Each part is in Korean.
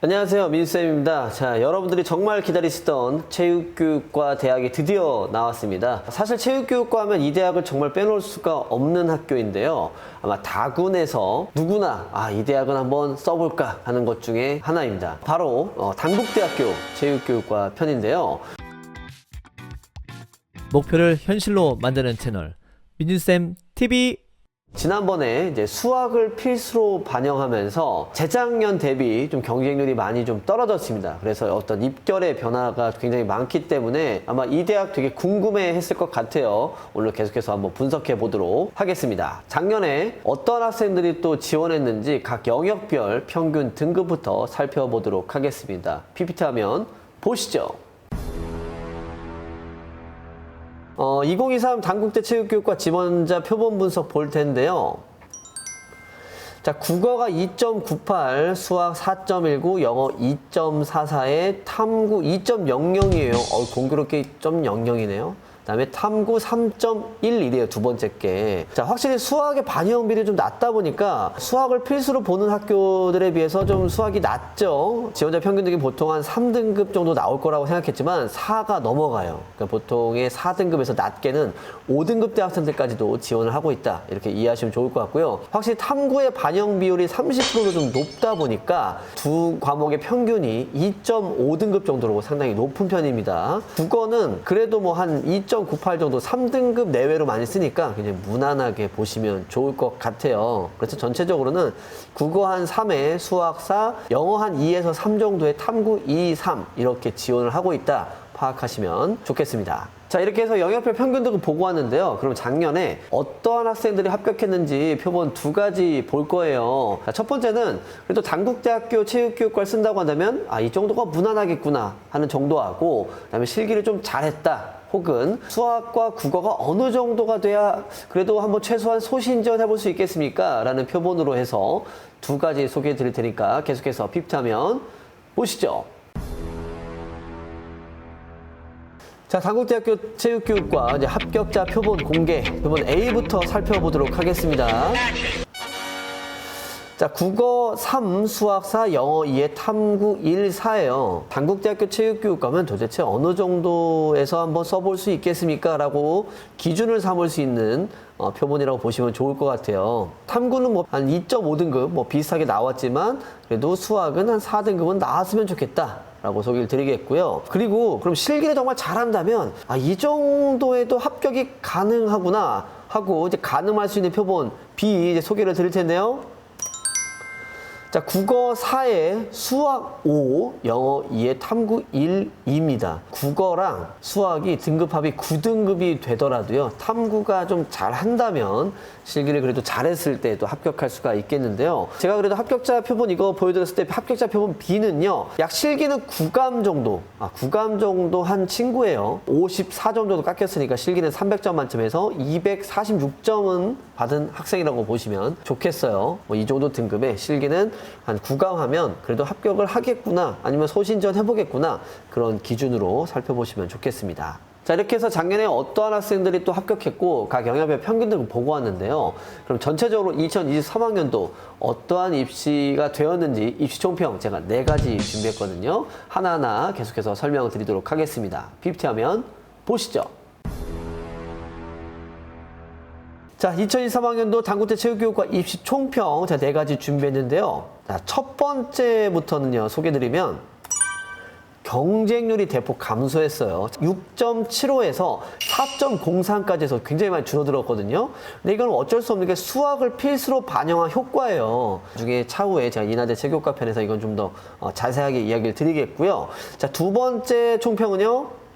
안녕하세요. 민쌤입니다. 자, 여러분들이 정말 기다리시던 체육교육과 대학이 드디어 나왔습니다. 사실 체육교육과 하면 이 대학을 정말 빼놓을 수가 없는 학교인데요. 아마 다군에서 누구나 아, 이 대학은 한번 써볼까 하는 것 중에 하나입니다. 바로 어, 단국대학교 체육교육과 편인데요. 목표를 현실로 만드는 채널 민준쌤 TV 지난번에 이제 수학을 필수로 반영하면서 재작년 대비 좀 경쟁률이 많이 좀 떨어졌습니다. 그래서 어떤 입결의 변화가 굉장히 많기 때문에 아마 이 대학 되게 궁금해 했을 것 같아요. 오늘 계속해서 한번 분석해 보도록 하겠습니다. 작년에 어떤 학생들이 또 지원했는지 각 영역별 평균 등급부터 살펴보도록 하겠습니다. PPT 화면 보시죠. 어, 2023 단국대 체육교육과 지원자 표본 분석 볼 텐데요. 자, 국어가 2.98, 수학 4.19, 영어 2.44에 탐구 2.00이에요. 어, 공교롭게 2.00이네요. 그다음에 탐구 3.11이에요 두 번째 게. 자 확실히 수학의 반영 비율이 좀 낮다 보니까 수학을 필수로 보는 학교들에 비해서 좀 수학이 낮죠. 지원자 평균 등이 보통 한 3등급 정도 나올 거라고 생각했지만 4가 넘어가요. 그러니까 보통의 4등급에서 낮게는 5등급 대 학생들까지도 지원을 하고 있다 이렇게 이해하시면 좋을 것 같고요. 확실히 탐구의 반영 비율이 30%로 좀 높다 보니까 두 과목의 평균이 2.5등급 정도로 상당히 높은 편입니다. 국어는 그래도 뭐 한2.98 정도 3등급 내외로 많이 쓰니까 그냥 무난하게 보시면 좋을 것 같아요. 그래서 전체적으로는 국어 한 3에 수학 4, 영어 한 2에서 3 정도의 탐구 2, 3 이렇게 지원을 하고 있다 파악하시면 좋겠습니다. 자 이렇게 해서 영역별 평균 등급 보고 왔는데요. 그럼 작년에 어떠한 학생들이 합격했는지 표본 두 가지 볼 거예요. 자, 첫 번째는 그래도 단국대학교 체육교육과를 쓴다고 한다면 아 이 정도가 무난하겠구나 하는 정도하고 그다음에 실기를 좀 잘했다. 혹은 수학과 국어가 어느 정도가 돼야 그래도 한번 최소한 소신전 해볼 수 있겠습니까? 라는 표본으로 해서 두 가지 소개해 드릴 테니까 계속해서 핍트하면 보시죠. 자, 단국대학교 체육교육과 이제 합격자 표본 공개, 표본 A부터 살펴보도록 하겠습니다. 자, 국어 3, 수학 4, 영어 2에 탐구 1, 4예요. 단국대학교 체육교육과면 도대체 어느 정도에서 한번 써볼 수 있겠습니까? 라고 기준을 삼을 수 있는 어, 표본이라고 보시면 좋을 것 같아요. 탐구는 뭐 한 2.5등급 뭐 비슷하게 나왔지만 그래도 수학은 한 4등급은 나왔으면 좋겠다. 라고 소개를 드리겠고요. 그리고 그럼 실기를 정말 잘한다면 아, 이 정도에도 합격이 가능하구나 하고 이제 가늠할 수 있는 표본 B 이제 소개를 드릴 텐데요. 자, 국어 4에 수학 5, 영어 2에 탐구 1, 2입니다. 국어랑 수학이 등급합이 9등급이 되더라도요, 탐구가 좀 잘한다면 실기를 그래도 잘했을 때 또 합격할 수가 있겠는데요. 제가 그래도 합격자 표본 이거 보여드렸을 때 합격자 표본 B는요, 약 실기는 9감 정도, 아, 9감 정도 한 친구예요. 54 정도도 깎였으니까 실기는 300점 만점에서 246점은 받은 학생이라고 보시면 좋겠어요. 뭐 이 정도 등급의 실기는 한 9감 하면 그래도 합격을 하겠구나 아니면 소신전 해보겠구나 그런 기준으로 살펴보시면 좋겠습니다. 자 이렇게 해서 작년에 어떠한 학생들이 또 합격했고 각 영역별 평균 등을 보고 왔는데요. 그럼 전체적으로 2023학년도 어떠한 입시가 되었는지 입시 총평 제가 네 가지 준비했거든요. 하나하나 계속해서 설명을 드리도록 하겠습니다. PPT 하면 보시죠. 자, 2023학년도 당구대 체육교육과 입시 총평 제가 네 가지 준비했는데요. 자, 첫 번째부터는요, 소개드리면 경쟁률이 대폭 감소했어요. 6.75에서 4.03까지 해서 굉장히 많이 줄어들었거든요. 근데 이건 어쩔 수 없는 게 수학을 필수로 반영한 효과예요. 나중에 차후에 제가 인하대 체교과 편에서 이건 좀더 어, 자세하게 이야기를 드리겠고요. 자, 두 번째 총평은요.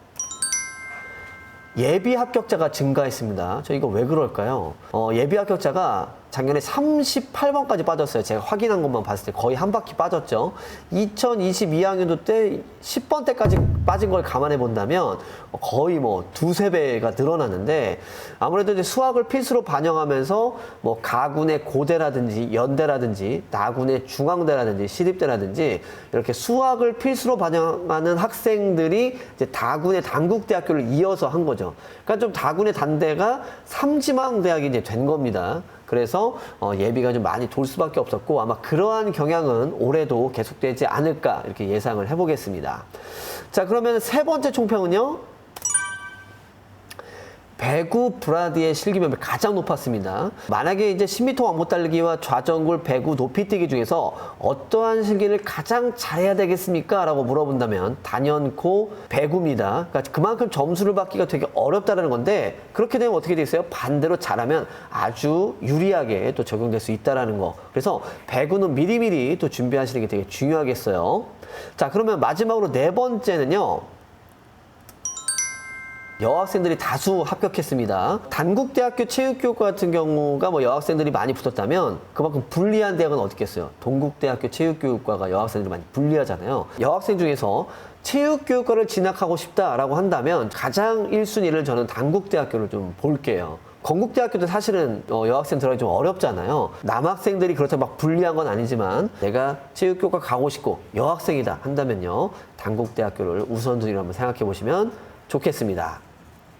예비 합격자가 증가했습니다. 저 이거 왜 그럴까요? 어, 예비 합격자가 작년에 38번까지 빠졌어요. 제가 확인한 것만 봤을 때 거의 한 바퀴 빠졌죠. 2022학년도 때 10번 때까지 빠진 걸 감안해 본다면 거의 뭐 두세 배가 늘어났는데 아무래도 이제 수학을 필수로 반영하면서 뭐 가군의 고대라든지 연대라든지 나군의 중앙대라든지 시립대라든지 이렇게 수학을 필수로 반영하는 학생들이 이제 다군의 단국대학교를 이어서 한 거죠. 그러니까 좀 다군의 단대가 삼지망 대학이 이제 된 겁니다. 그래서 어, 예비가 좀 많이 돌 수밖에 없었고 아마 그러한 경향은 올해도 계속되지 않을까 이렇게 예상을 해보겠습니다. 자 그러면 세 번째 총평은요. 배구 브라디의 실기면이 가장 높았습니다. 만약에 이제 10m 왕복 달리기와 좌전굴 배구 높이뛰기 중에서 어떠한 실기를 가장 잘해야 되겠습니까? 라고 물어본다면 단연코 배구입니다. 그러니까 그만큼 점수를 받기가 되게 어렵다는 건데 그렇게 되면 어떻게 되겠어요? 반대로 잘하면 아주 유리하게 또 적용될 수 있다는 거. 그래서 배구는 미리미리 또 준비하시는 게 되게 중요하겠어요. 자, 그러면 마지막으로 네 번째는요. 여학생들이 다수 합격했습니다. 단국대학교 체육교육과 같은 경우가 뭐 여학생들이 많이 붙었다면 그만큼 불리한 대학은 어디겠어요? 동국대학교 체육교육과가 여학생들이 많이 불리하잖아요. 여학생 중에서 체육교육과를 진학하고 싶다라고 한다면 가장 1순위를 저는 단국대학교를 좀 볼게요. 건국대학교도 사실은 어, 여학생 들어가기 좀 어렵잖아요. 남학생들이 그렇다고 막 불리한 건 아니지만 내가 체육교과 가고 싶고 여학생이다 한다면요. 단국대학교를 우선순위로 한번 생각해 보시면 좋겠습니다.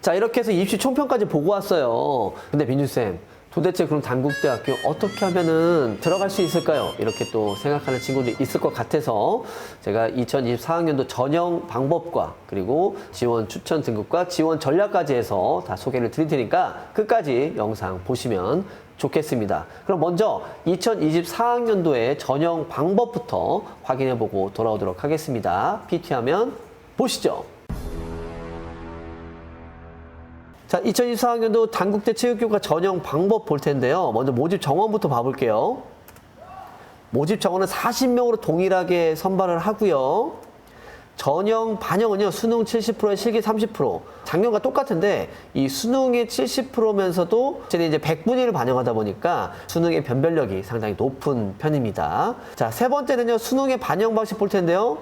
자, 이렇게 해서 입시 총평까지 보고 왔어요. 근데 민주쌤, 도대체 그럼 단국대학교 어떻게 하면은 들어갈 수 있을까요? 이렇게 또 생각하는 친구들이 있을 것 같아서 제가 2024학년도 전형 방법과 그리고 지원 추천 등급과 지원 전략까지 해서 다 소개를 드릴 테니까 끝까지 영상 보시면 좋겠습니다. 그럼 먼저 2024학년도의 전형 방법부터 확인해 보고 돌아오도록 하겠습니다. PT 하면 보시죠. 자, 2024학년도 단국대 체육교과 전형 방법 볼 텐데요. 먼저 모집 정원부터 봐볼게요. 모집 정원은 40명으로 동일하게 선발을 하고요. 전형 반영은요, 수능 70%에 실기 30%. 작년과 똑같은데, 이 수능의 70%면서도 저는 이제 100분위를 반영하다 보니까 수능의 변별력이 상당히 높은 편입니다. 자, 세 번째는요, 수능의 반영 방식 볼 텐데요.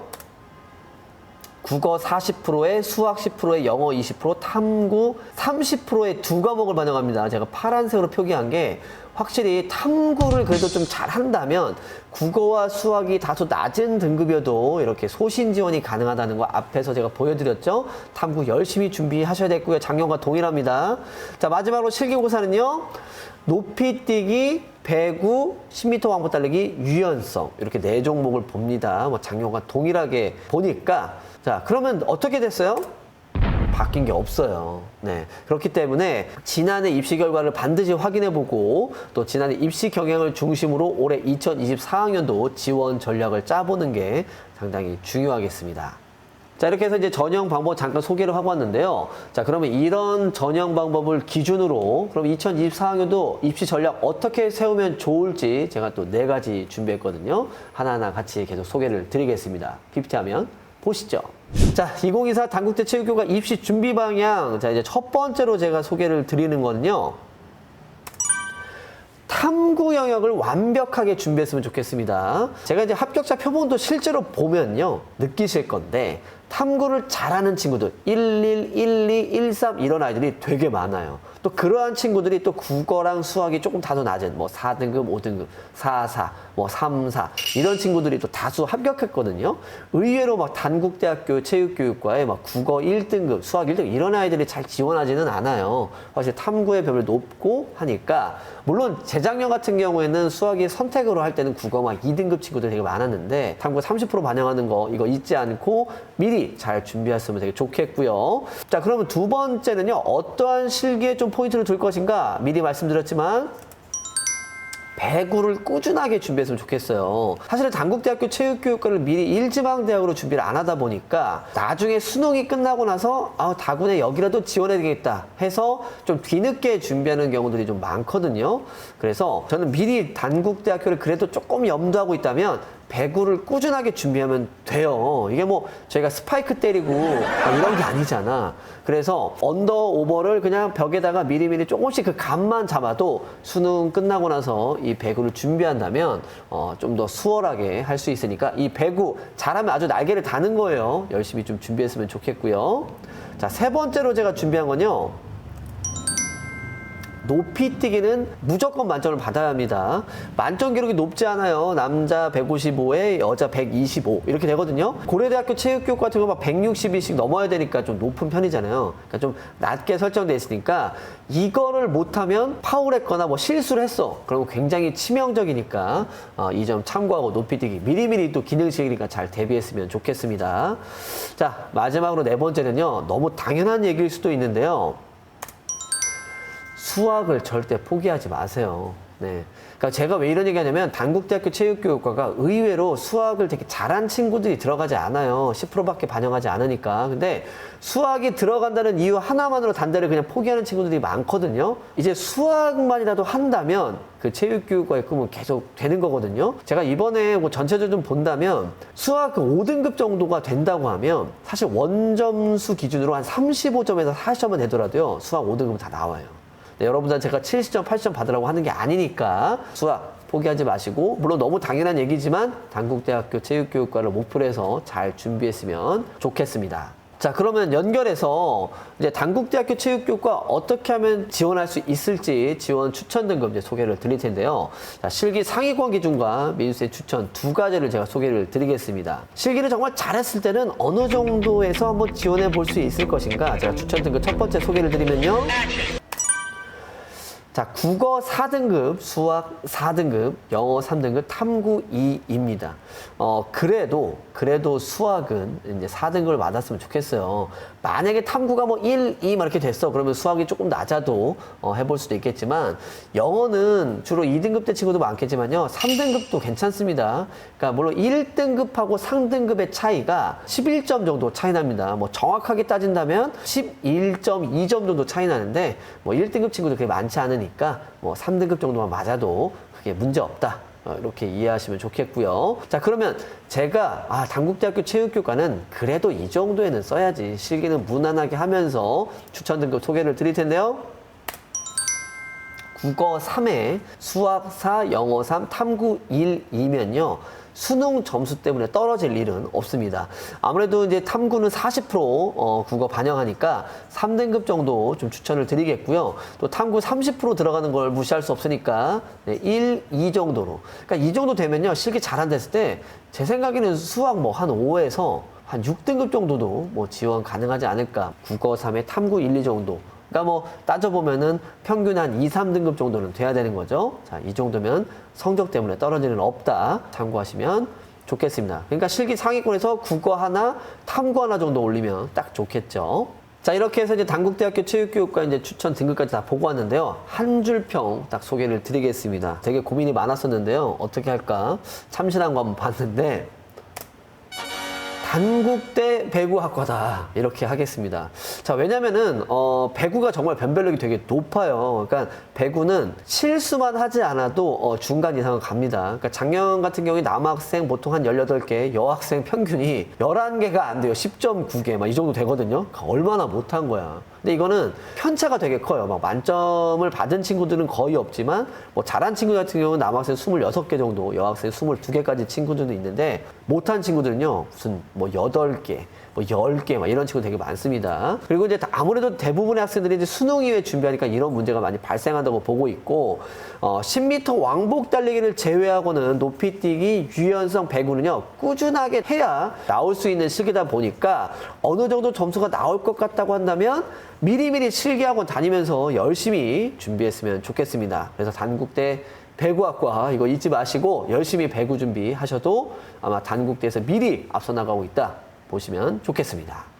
국어 40%에 수학 10%에 영어 20% 탐구 30%의 두 과목을 반영합니다. 제가 파란색으로 표기한 게 확실히 탐구를 그래도 좀 잘한다면 국어와 수학이 다소 낮은 등급이어도 이렇게 소신 지원이 가능하다는 거 앞에서 제가 보여드렸죠. 탐구 열심히 준비하셔야 되고요. 작년과 동일합니다. 자 마지막으로 실기고사는요. 높이뛰기, 배구, 10m 왕복 달리기, 유연성 이렇게 네 종목을 봅니다. 뭐 작년과 동일하게 보니까 자 그러면 어떻게 됐어요? 바뀐 게 없어요. 네. 그렇기 때문에 지난해 입시 결과를 반드시 확인해 보고 또 지난해 입시 경향을 중심으로 올해 2024학년도 지원 전략을 짜보는 게 상당히 중요하겠습니다. 자, 이렇게 해서 이제 전형 방법 잠깐 소개를 하고 왔는데요. 자, 그러면 이런 전형 방법을 기준으로 그럼 2024학년도 입시 전략 어떻게 세우면 좋을지 제가 또 네 가지 준비했거든요. 하나하나 같이 계속 소개를 드리겠습니다. PPT 하면 보시죠. 자, 2024 단국대 체육교과 입시 준비 방향. 자, 이제 첫 번째로 제가 소개를 드리는 거는요. 탐구 영역을 완벽하게 준비했으면 좋겠습니다. 제가 이제 합격자 표본도 실제로 보면요. 느끼실 건데, 탐구를 잘하는 친구들, 11, 12, 13 이런 아이들이 되게 많아요. 또 그러한 친구들이 또 국어랑 수학이 조금 다소 낮은 뭐 4등급, 5등급, 4, 4, 뭐 3, 4 이런 친구들이 또 다수 합격했거든요. 의외로 막 단국대학교 체육교육과에 막 국어 1등급, 수학 1등급 이런 아이들이 잘 지원하지는 않아요. 사실 탐구의 벽이 높고 하니까 물론 재작년 같은 경우에는 수학이 선택으로 할 때는 국어 막 2등급 친구들이 되게 많았는데 탐구 30% 반영하는 거 이거 잊지 않고 미리 잘 준비했으면 되게 좋겠고요. 자, 그러면 두 번째는요. 어떠한 실기에 좀 포인트를 둘 것인가 미리 말씀드렸지만 배구를 꾸준하게 준비했으면 좋겠어요. 사실은 단국대학교 체육교육과를 미리 일지망대학으로 준비를 안 하다 보니까 나중에 수능이 끝나고 나서 아, 다군에 여기라도 지원해야 되겠다 해서 좀 뒤늦게 준비하는 경우들이 좀 많거든요. 그래서 저는 미리 단국대학교를 그래도 조금 염두하고 있다면 배구를 꾸준하게 준비하면 돼요. 이게 뭐 저희가 스파이크 때리고 막 이런 게 아니잖아. 그래서 언더 오버를 그냥 벽에다가 미리미리 조금씩 그 감만 잡아도 수능 끝나고 나서 이 배구를 준비한다면 어, 좀 더 수월하게 할 수 있으니까 이 배구 잘하면 아주 날개를 다는 거예요. 열심히 좀 준비했으면 좋겠고요. 자, 세 번째로 제가 준비한 건요. 높이 뛰기는 무조건 만점을 받아야 합니다. 만점 기록이 높지 않아요. 남자 155에 여자 125 이렇게 되거든요. 고려대학교 체육교육 같은 거 막 160일씩 넘어야 되니까 좀 높은 편이잖아요. 그러니까 좀 낮게 설정돼 있으니까 이거를 못하면 파울했거나 뭐 실수를 했어. 그러면 굉장히 치명적이니까 어, 이점 참고하고 높이 뛰기 미리미리 또 기능식이니까 잘 대비했으면 좋겠습니다. 자 마지막으로 네 번째는요. 너무 당연한 얘기일 수도 있는데요. 수학을 절대 포기하지 마세요. 네. 그러니까 제가 왜 이런 얘기 하냐면 단국대학교 체육교육과가 의외로 수학을 되게 잘한 친구들이 들어가지 않아요. 10%밖에 반영하지 않으니까. 근데 수학이 들어간다는 이유 하나만으로 단대를 그냥 포기하는 친구들이 많거든요. 이제 수학만이라도 한다면 그 체육교육과의 꿈은 계속 되는 거거든요. 제가 이번에 뭐 전체적으로 좀 본다면 수학 그 5등급 정도가 된다고 하면 사실 원점수 기준으로 한 35점에서 40점만 되더라도요. 수학 5등급 다 나와요. 네, 여러분들 제가 70점, 80점 받으라고 하는 게 아니니까 수학 포기하지 마시고 물론 너무 당연한 얘기지만 단국대학교 체육교육과를 목표로 해서 잘 준비했으면 좋겠습니다. 자 그러면 연결해서 이제 단국대학교 체육교육과 어떻게 하면 지원할 수 있을지 지원 추천 등급 이제 소개를 드릴 텐데요. 자, 실기 상위권 기준과 민수의 추천 두 가지를 제가 소개를 드리겠습니다. 실기를 정말 잘했을 때는 어느 정도에서 한번 지원해 볼 수 있을 것인가 제가 추천 등급 첫 번째 소개를 드리면요. 자, 국어 4등급, 수학 4등급, 영어 3등급, 탐구 2입니다. 어, 그래도, 그래도 수학은 이제 4등급을 받았으면 좋겠어요. 만약에 탐구가 뭐 1, 2막 이렇게 됐어. 그러면 수학이 조금 낮아도 어, 해볼 수도 있겠지만, 영어는 주로 2등급 대 친구도 많겠지만요. 3등급도 괜찮습니다. 그러니까 물론 1등급하고 상등급의 차이가 11점 정도 차이 납니다. 뭐 정확하게 따진다면 11.2점 정도 차이 나는데, 뭐 1등급 친구도 그렇게 많지 않 으니까 뭐 3등급 정도만 맞아도 그게 문제 없다. 어, 이렇게 이해하시면 좋겠고요. 자 그러면 제가 아 단국대학교 체육교과는 그래도 이 정도에는 써야지 실기는 무난하게 하면서 추천 등급 소개를 드릴 텐데요. 국어 3에 수학 4, 영어 3, 탐구 1이면요. 수능 점수 때문에 떨어질 일은 없습니다. 아무래도 이제 탐구는 40% 어, 국어 반영하니까 3등급 정도 좀 추천을 드리겠고요. 또 탐구 30% 들어가는 걸 무시할 수 없으니까 네, 1, 2 정도로. 그러니까 이 정도 되면요. 실기 잘한다 했을 때 제 생각에는 수학 뭐 한 5에서 한 6등급 정도도 뭐 지원 가능하지 않을까. 국어 3에 탐구 1, 2 정도. 그러니까 뭐 따져보면은 평균 한 2, 3등급 정도는 돼야 되는 거죠. 자, 이 정도면 성적 때문에 떨어지는 일 없다. 참고하시면 좋겠습니다. 그러니까 실기 상위권에서 국어 하나, 탐구 하나 정도 올리면 딱 좋겠죠. 자, 이렇게 해서 이제 단국대학교 체육교육과 이제 추천 등급까지 다 보고 왔는데요. 한 줄평 딱 소개를 드리겠습니다. 되게 고민이 많았었는데요. 어떻게 할까? 참신한 거 한번 봤는데, 단국대 배구학과다 이렇게 하겠습니다. 자 왜냐면은 어, 배구가 정말 변별력이 되게 높아요. 그러니까 배구는 실수만 하지 않아도 어, 중간 이상은 갑니다. 그러니까 작년 같은 경우에 남학생 보통 한 18개, 여학생 평균이 11개가 안 돼요. 10.9개 막 이 정도 되거든요. 그러니까 얼마나 못한 거야. 근데 이거는 편차가 되게 커요. 막 만점을 받은 친구들은 거의 없지만 뭐 잘한 친구 같은 경우는 남학생 26개 정도, 여학생 22개까지 친구들도 있는데 못한 친구들은요. 무슨 뭐 8개, 뭐 10개 막 이런 친구 되게 많습니다. 그리고 이제 아무래도 대부분의 학생들이 이제 수능 이후에 준비하니까 이런 문제가 많이 발생한다고 보고 있고 어 10m 왕복 달리기를 제외하고는 높이 뛰기, 유연성, 배구는요. 꾸준하게 해야 나올 수 있는 시기다 보니까 어느 정도 점수가 나올 것 같다고 한다면 미리미리 실기학원 다니면서 열심히 준비했으면 좋겠습니다. 그래서 단국대 배구학과 이거 잊지 마시고 열심히 배구 준비하셔도 아마 단국대에서 미리 앞서 나가고 있다 보시면 좋겠습니다.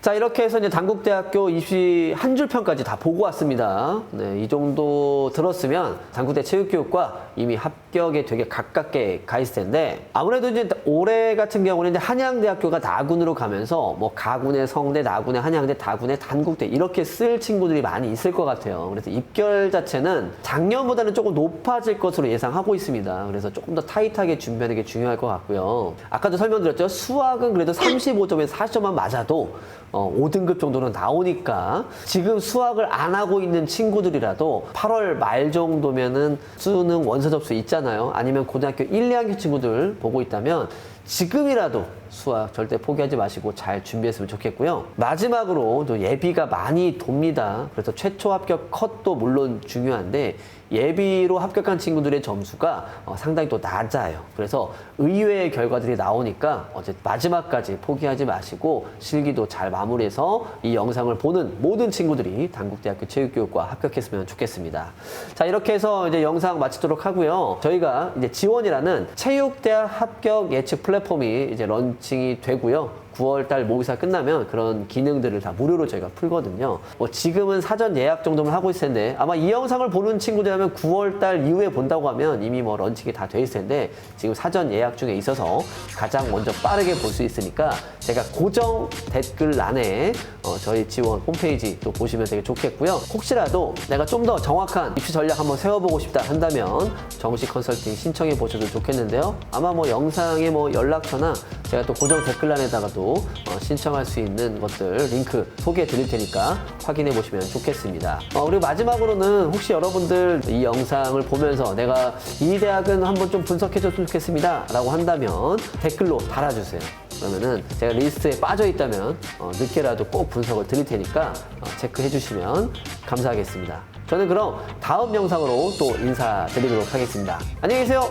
자 이렇게 해서 이제 단국대학교 입시 한 줄 평까지 다 보고 왔습니다. 네, 이 정도 들었으면 단국대 체육교육과 이미 합격에 되게 가깝게 가 있을 텐데 아무래도 이제 올해 같은 경우는 이제 한양대학교가 나군으로 가면서 뭐 가군의 성대, 나군의 한양대, 다군의 단국대 이렇게 쓸 친구들이 많이 있을 것 같아요. 그래서 입결 자체는 작년보다는 조금 높아질 것으로 예상하고 있습니다. 그래서 조금 더 타이트하게 준비하는 게 중요할 것 같고요. 아까도 설명드렸죠. 수학은 그래도 35점에서 40점만 맞아도 어, 5등급 정도는 나오니까 지금 수학을 안 하고 있는 친구들이라도 8월 말 정도면은 수능 원서 접수 있잖아요. 아니면 고등학교 1, 2학년 친구들 보고 있다면 지금이라도 수학 절대 포기하지 마시고 잘 준비했으면 좋겠고요. 마지막으로 또 예비가 많이 돕니다. 그래서 최초 합격 컷도 물론 중요한데 예비로 합격한 친구들의 점수가 어, 상당히 또 낮아요. 그래서 의외의 결과들이 나오니까 어제 마지막까지 포기하지 마시고 실기도 잘 마무리해서 이 영상을 보는 모든 친구들이 단국대학교 체육교육과 합격했으면 좋겠습니다. 자 이렇게 해서 이제 영상 마치도록 하고요. 저희가 이제 지원이라는 체육대학 합격 예측 플랫폼이 이제 런칭이 되고요. 9월달 모의사 끝나면 그런 기능들을 다 무료로 저희가 풀거든요. 뭐 지금은 사전 예약 정도만 하고 있을 텐데 아마 이 영상을 보는 친구들이라면 9월달 이후에 본다고 하면 이미 뭐 런칭이 다 돼 있을 텐데 지금 사전 예약 중에 있어서 가장 먼저 빠르게 볼 수 있으니까 제가 고정 댓글란에 어, 저희 지원 홈페이지 또 보시면 되게 좋겠고요. 혹시라도 내가 좀 더 정확한 입시 전략 한번 세워보고 싶다 한다면 정식 컨설팅 신청해 보셔도 좋겠는데요. 아마 뭐 영상에 뭐 연락처나 제가 또 고정 댓글란에다가도 어, 신청할 수 있는 것들 링크 소개해 드릴 테니까 확인해 보시면 좋겠습니다. 어, 그리고 마지막으로는 혹시 여러분들 이 영상을 보면서 내가 이 대학은 한번 좀 분석해 줬으면 좋겠습니다. 라고 한다면 댓글로 달아주세요. 그러면은 제가 리스트에 빠져 있다면 어, 늦게라도 꼭 분석을 드릴 테니까 어, 체크해 주시면 감사하겠습니다. 저는 그럼 다음 영상으로 또 인사드리도록 하겠습니다. 안녕히 계세요.